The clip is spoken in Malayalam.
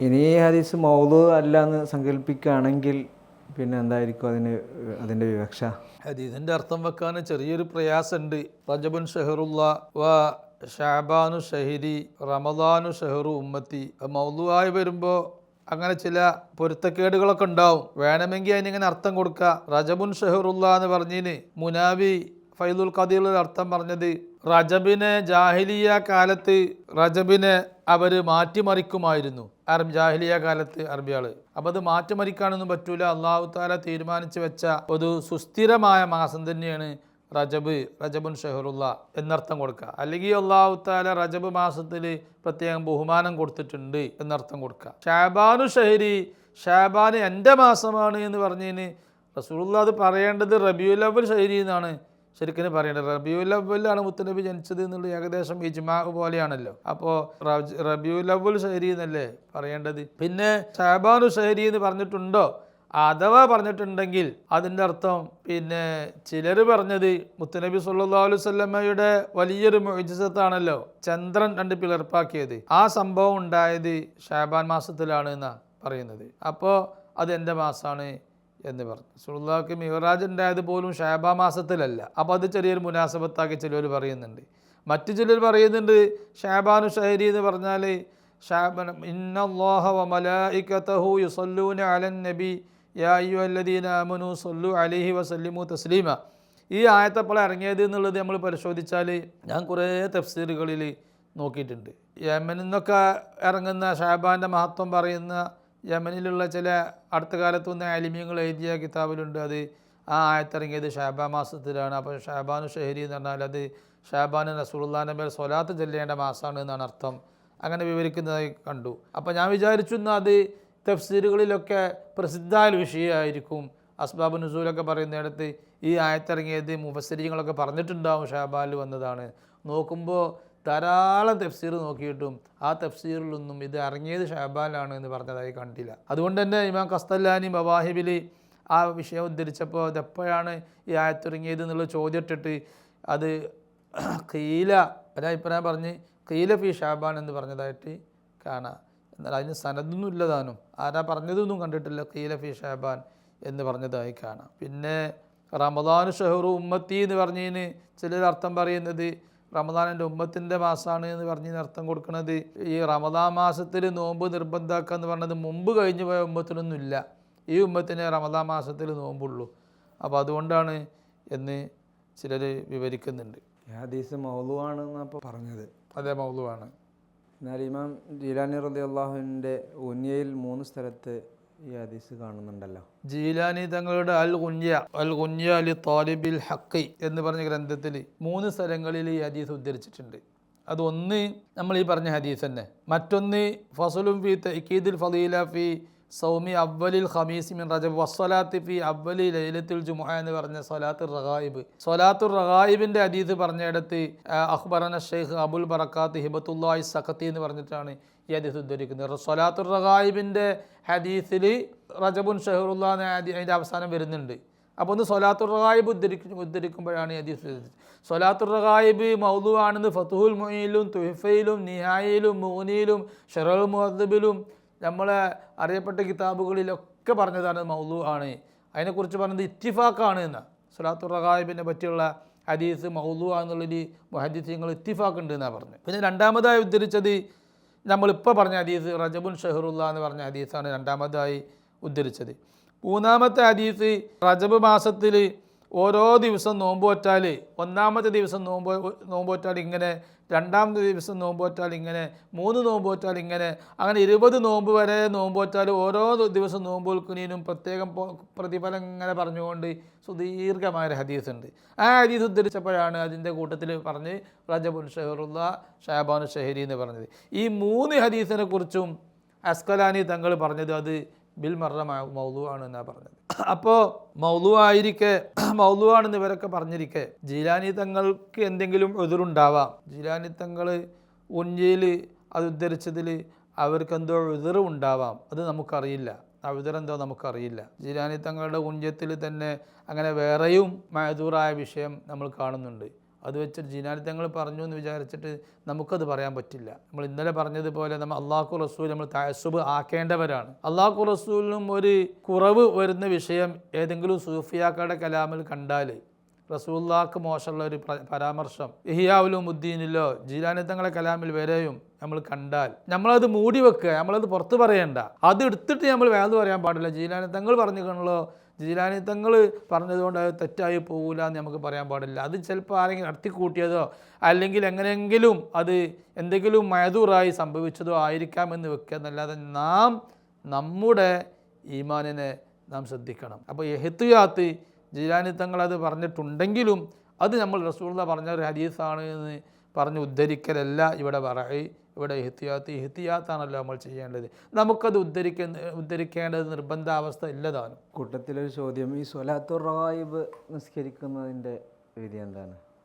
ഇനി ഈ ഹദീസ് മൗലു അല്ല എന്ന് സങ്കല്പിക്കുകയാണെങ്കിൽ പിന്നെ എന്തായിരിക്കും അതിന് അതിന്റെ വിവക്ഷ? ഹദീസിന്റെ അർത്ഥം വെക്കാൻ ചെറിയൊരു പ്രയാസമുണ്ട്. റജബുൻ ഷെഹറുള്ള വ ഷാബാനു ഷഹിരി റമദാനു ഷെഹറു ഉമ്മത്തി. മൗലു ആയി വരുമ്പോൾ അങ്ങനെ ചില പൊരുത്തക്കേടുകളൊക്കെ ഉണ്ടാവും. വേണമെങ്കിൽ അതിനിങ്ങനെ അർത്ഥം കൊടുക്കുക റജബുൻ ഷെഹറുള്ള എന്ന് പറഞ്ഞതിന് മുനാബി ഫൈദുൽ ഖദീറിൽ അർത്ഥം പറഞ്ഞത് റജബിനെ ജാഹിലിയ കാലത്ത് റജബിനെ അവർ മാറ്റിമറിക്കുമായിരുന്നു. അറബ് ജാഹിലിയ കാലത്ത് അറബിയാൾ അപ്പം അത് മാറ്റിമറിക്കാനൊന്നും പറ്റൂല. അള്ളാഹു താല തീരുമാനിച്ചു വെച്ച ഒരു സുസ്ഥിരമായ മാസം തന്നെയാണ് റജബ് റജബുൻ ഷെഹറുല്ല എന്നർത്ഥം കൊടുക്കുക അല്ലെങ്കിൽ അള്ളാഹു താല റജബ് മാസത്തിൽ പ്രത്യേകം ബഹുമാനം കൊടുത്തിട്ടുണ്ട് എന്നർത്ഥം കൊടുക്കുക ഷാബാനു ഷഹരി ഷാബാൻ എന്റെ മാസമാണ് എന്ന് പറഞ്ഞതിന് റസൂലുള്ള അത് പറയേണ്ടത് റബിയുൽ അവൽ ഷഹരി എന്നാണ്. ശരിക്കും റബിയുൽ അവലാണ് മുത്തനബി ജനിച്ചത് എന്നുള്ള ഏകദേശം ഇജ്മാഹ് പോലെയാണല്ലോ. അപ്പോൾ റബിയുൽ അവൽ ഷഹരി എന്നല്ലേ പറയേണ്ടത്? പിന്നെ ഷാബാനു ഷഹരി എന്ന് പറഞ്ഞിട്ടുണ്ടോ? അഥവാ പറഞ്ഞിട്ടുണ്ടെങ്കിൽ അതിന്റെ അർത്ഥം പിന്നെ ചിലർ പറഞ്ഞത് മുത്തനബി സല്ലാ അലുസല്ലമ്മയുടെ വലിയൊരു മൊയ്ജിസത്താണല്ലോ ചന്ദ്രൻ രണ്ട് പിളർപ്പാക്കിയത്. ആ സംഭവം ഉണ്ടായത് ഷാബാൻ മാസത്തിലാണ് എന്നാണ് പറയുന്നത്. അപ്പോൾ അത് എന്റെ മാസമാണ് എന്ന് പറഞ്ഞു. സുഹൃത്താക്ക് മിഹറാജിന്റെ ഉണ്ടായത് പോലും ഷാബ മാസത്തിലല്ല. അപ്പോൾ അത് ചെറിയൊരു മുനാസബത്താക്കി ചിലർ പറയുന്നുണ്ട്. മറ്റു ചിലർ പറയുന്നുണ്ട് ഷാബാനു ഷഹരി എന്ന് പറഞ്ഞാൽ അലൈഹി വസല്ലിമു തസ്ലീമ. ഈ ആയത്തപ്പോൾ ഇറങ്ങിയത് എന്നുള്ളത് നമ്മൾ പരിശോധിച്ചാൽ ഞാൻ കുറേ തഫ്സീറുകളിൽ നോക്കിയിട്ടുണ്ട്. യമനിൽ നിന്നൊക്കെ ഇറങ്ങുന്ന ഷാബാന്റെ മഹത്വം പറയുന്ന യമനിലുള്ള ചില അടുത്ത കാലത്ത് വന്ന അലിമ്യങ്ങൾ എഴുതിയ കിതാബിലുണ്ട്. അത് ആ ആയത്തിറങ്ങിയത് ഷാബാ മാസത്തിലാണ്. അപ്പോൾ ഷാബാനു ഷഹരി എന്ന് പറഞ്ഞാൽ അത് ഷാബാൻ റസൂള്ളാന്റെ മേൽ സ്വലാത്ത് ചെല്ലേണ്ട മാസമാണ് എന്നാണ് അർത്ഥം. അങ്ങനെ വിവരിക്കുന്നതായി കണ്ടു. അപ്പോൾ ഞാൻ വിചാരിച്ചു അത് തഫ്സീറുകളിലൊക്കെ പ്രസിദ്ധായ വിഷയമായിരിക്കും. അസ്ബാബ് നുസൂലൊക്കെ പറയുന്നിടത്ത് ഈ ആയത്തിറങ്ങിയത് മുഫസരിങ്ങളൊക്കെ പറഞ്ഞിട്ടുണ്ടാവും ഷാബാലിൽ വന്നതാണ്. നോക്കുമ്പോൾ ധാരാളം തഫ്സീർ നോക്കിയിട്ടും ആ തഫ്സീറിലൊന്നും ഇത് ഇറങ്ങിയത് ഷാബാലാണ് എന്ന് പറഞ്ഞതായി കണ്ടില്ല. അതുകൊണ്ട് തന്നെ ഇമാം കസ്തല്ലാനി മവാഹിബിൽ ആ വിഷയം ഉദ്ധരിച്ചപ്പോൾ അതെപ്പോഴാണ് ഈ ആയത്തിറങ്ങിയത് എന്നുള്ള ചോദ്യം ഇട്ടിട്ട് അത് കീല ഒരഭിപ്രായം പറഞ്ഞ് കീല ഫി ഷാബാൻ എന്ന് പറഞ്ഞതായിട്ട് കാണാം. എന്നാൽ അതിന് സനദൊന്നും ഇല്ലതാനും. ആരാ പറഞ്ഞതൊന്നും കണ്ടിട്ടില്ല കീല ഫി ഷാബാൻ എന്ന് പറഞ്ഞതായി കാണാം. പിന്നെ റമദാൻ ഷെഹറു ഉമ്മത്തി എന്ന് പറഞ്ഞതിന് ചിലർ അർത്ഥം പറയുന്നത് റമദാൻ എന്റെ ഉമ്മത്തിന്റെ മാസമാണ് എന്ന് പറഞ്ഞ് അർത്ഥം കൊടുക്കുന്നത് ഈ റമദാൻ മാസത്തിൽ നോമ്പ് നിർബന്ധമാക്കുക എന്ന് പറഞ്ഞത് മുമ്പ് കഴിഞ്ഞു പോയ ഉമ്മത്തിനൊന്നും ഇല്ല. ഈ ഉമ്മത്തിന് റമദാൻ മാസത്തിൽ നോമ്പുള്ളൂ. അപ്പോൾ അതുകൊണ്ടാണ് എന്ന് ചിലർ വിവരിക്കുന്നുണ്ട്. ഹദീസ് മൗലുവാണ് എന്നപ്പോൾ പറഞ്ഞത്. അതെ മൗലുവാണ്. എന്നാൽ ഇമാം ജീലാനി റതി അള്ളാഹുവിന്റെ ഉന്യയിൽ മൂന്ന് സ്ഥലത്ത് ഈ ഹദീസ് കാണുന്നുണ്ടല്ലോ. ജീലാനി തങ്ങളുടെ അൽ കുഞ്ഞ അൽ കുഞ്ഞ അലി താലിബിൽ ഹക്കി എന്ന് പറഞ്ഞ ഗ്രന്ഥത്തിൽ മൂന്ന് സ്ഥലങ്ങളിൽ ഈ ഹദീസ് ഉദ്ധരിച്ചിട്ടുണ്ട്. അതൊന്ന് നമ്മൾ ഈ പറഞ്ഞ ഹദീസ് തന്നെ. മറ്റൊന്ന് ഫസലും ഫി തൈക്കീദിൽ ഫലീല ഫി സൗമി അവലിൽ ഖമീസ് മിൻ റജബ്. വസ്സലാത്തി ഫി അവലി ലൈലത്തുൽ ജുമുഹ എന്ന് പറഞ്ഞ സൊലാത്തുർ റഗായിബ്. സൊലാത്തുർ റഹായിബിന്റെ ഹദീസ് പറഞ്ഞയിടത്ത് അഖ്ബറന ഷെയ്ഖ് അബുൽ ബറക്കാത്ത് ഹിബത്തുല്ലാഹി സഖത്തി എന്ന് പറഞ്ഞിട്ടാണ് ഈ ഹദീസ് ഉദ്ധരിക്കുന്നത്. സൊലാത്തുർ റഹായിബിന്റെ ഹദീസിൽ റജബുൻ ഷെഹറുല്ല അതിന്റെ അവസാനം വരുന്നുണ്ട്. അപ്പോൾ ഒന്ന് സൊലാത്തുർ റഹായിബ് ഉദ്ധരിക്കും ഉദ്ധരിക്കുമ്പോഴാണ് ഈ ഹദീസ് വരുന്നത് സൊലാത്തുർ റഹായിബ് മൗദു ആണെന്ന് ഫത്തുഹുൽ മൊയിലും തുഹിഫയിലും നിഹായിലും മൂനിയിലും ഷെറൽ മുഹദ്ബിലും നമ്മളെ അറിയപ്പെട്ട കിതാബുകളിലൊക്കെ പറഞ്ഞതാണ് മൗലു ആണ്. അതിനെക്കുറിച്ച് പറഞ്ഞത് ഇത്തിഫാക്കാണ് എന്ന്. സലാത്തു റഹായിബിനെ പറ്റിയുള്ള ഹദീസ് മൗലു എന്നുള്ളൊരു ഇത്തിഫാക്ക് ഉണ്ട് എന്നാണ് പറഞ്ഞത്. പിന്നെ രണ്ടാമതായി ഉദ്ധരിച്ചത് നമ്മളിപ്പോൾ പറഞ്ഞ ഹദീസ് റജബുൻ ഷെഹറുല്ല എന്ന് പറഞ്ഞ ഹദീസാണ് രണ്ടാമതായി ഉദ്ധരിച്ചത്. മൂന്നാമത്തെ ഹദീസ് റജബ് മാസത്തിൽ ഓരോ ദിവസം നോമ്പോറ്റാൽ ഒന്നാമത്തെ ദിവസം നോമ്പ് നോമ്പോറ്റാൽ ഇങ്ങനെ രണ്ടാമത്തെ ദിവസം നോമ്പോറ്റാൽ ഇങ്ങനെ മൂന്ന് നോമ്പോറ്റാൽ ഇങ്ങനെ അങ്ങനെ ഇരുപത് നോമ്പ് വരെ നോമ്പോറ്റാൽ ഓരോ ദിവസം നോമ്പ് വിൽക്കുന്നതിനും പ്രത്യേകം പ്രതിഫലം ഇങ്ങനെ പറഞ്ഞുകൊണ്ട് സുദീർഘമായ ഒരു ഹദീസ് ഉണ്ട് ആ ഹദീസ് ഉദ്ധരിച്ചപ്പോഴാണ് അതിന്റെ കൂട്ടത്തിൽ പറഞ്ഞ് റജബുൽ ഷെഹറുല്ല ഷാബാനു ഷെഹരി എന്ന് പറഞ്ഞത്. ഈ മൂന്ന് ഹദീസിനെ കുറിച്ചും അസ്കലാനി തങ്ങൾ പറഞ്ഞത് അത് ബിൽ മറ മൗലു ആണ് എന്നാണ് പറഞ്ഞത്. അപ്പോൾ മൗലു ആയിരിക്കെ മൗലു ആണെന്ന് ഇവരൊക്കെ പറഞ്ഞിരിക്കെ ജീലാനി തങ്ങൾക്ക് എന്തെങ്കിലും എതിരുണ്ടാവാം ജീലാനി തങ്ങൾ ഉഞ്ചയിൽ അത് ഉദ്ധരിച്ചതിൽ അവർക്ക് എന്തോ എതിറുണ്ടാവാം അത് നമുക്കറിയില്ല. ആ എതിരെന്തോ നമുക്കറിയില്ല. ജീലാനി തങ്ങളുടെ ഉഞ്ചത്തിൽ തന്നെ അങ്ങനെ വേറെയും മഹദൂറായ വിഷയം നമ്മൾ കാണുന്നുണ്ട്. അത് വെച്ചിട്ട് ജിനാലിത്തങ്ങൾ പറഞ്ഞു എന്ന് വിചാരിച്ചിട്ട് നമുക്കത് പറയാൻ പറ്റില്ല. നമ്മൾ ഇന്നലെ പറഞ്ഞതുപോലെ നമ്മൾ അള്ളാഹു റസൂൽ നമ്മൾ തയസുബ് ആക്കേണ്ടവരാണ്. അള്ളാഹു റസൂലിനും ഒരു കുറവ് വരുന്ന വിഷയം ഏതെങ്കിലും സൂഫിയാക്കളുടെ കലാമിൽ കണ്ടാൽ റസൂല്ലാക്ക് മോശമുള്ള ഒരു പരാമർശം ഇഹിയാവിലും ഉദ്ദീനിലോ ജീലാനിത്തങ്ങളെ കലാമിൽ വരെയും നമ്മൾ കണ്ടാൽ നമ്മളത് മൂടി വെക്കുക നമ്മളത് പുറത്ത് പറയണ്ട. അത് എടുത്തിട്ട് നമ്മൾ വേദ പറയാൻ പാടില്ല. ജീലാനിത്തങ്ങൾ പറഞ്ഞു കാണുള്ളൂ ജീലാനിത്തങ്ങൾ പറഞ്ഞതുകൊണ്ട് അത് തെറ്റായി പോകില്ല എന്ന് നമുക്ക് പറയാൻ പാടില്ല. അത് ചിലപ്പോൾ ആരെങ്കിലും നടത്തിക്കൂട്ടിയതോ അല്ലെങ്കിൽ എങ്ങനെയെങ്കിലും അത് എന്തെങ്കിലും മയതൂറായി സംഭവിച്ചതോ ആയിരിക്കാമെന്ന് വെക്കുക. എന്നല്ലാതെ നാം നമ്മുടെ ഈമാനിനെ നാം ശ്രദ്ധിക്കണം. അപ്പോൾ എഹത്തുയാത്ത് ജീലാനി തങ്ങൾ അത് പറഞ്ഞിട്ടുണ്ടെങ്കിലും അത് നമ്മൾ റസൂള്ള പറഞ്ഞ ഒരു ഹരീസാണ് എന്ന് പറഞ്ഞ് ഉദ്ധരിക്കലല്ല ഇവിടെ പറയി ഇവിടെ എഹ്തിയാത്ത് എഹ്തിയാത്താണല്ലോ നമ്മൾ ചെയ്യേണ്ടത്. നമുക്കത് ഉദ്ധരിക്കുന്ന ഉദ്ധരിക്കേണ്ടത് നിർബന്ധാവസ്ഥ ഇല്ലതാണ് കൂട്ടത്തിലൊരു ചോദ്യം ഈ സ്വലാത്തു റായിബ് നിസ്കരിക്കുന്നതിന്റെ വിധി എന്താണ്?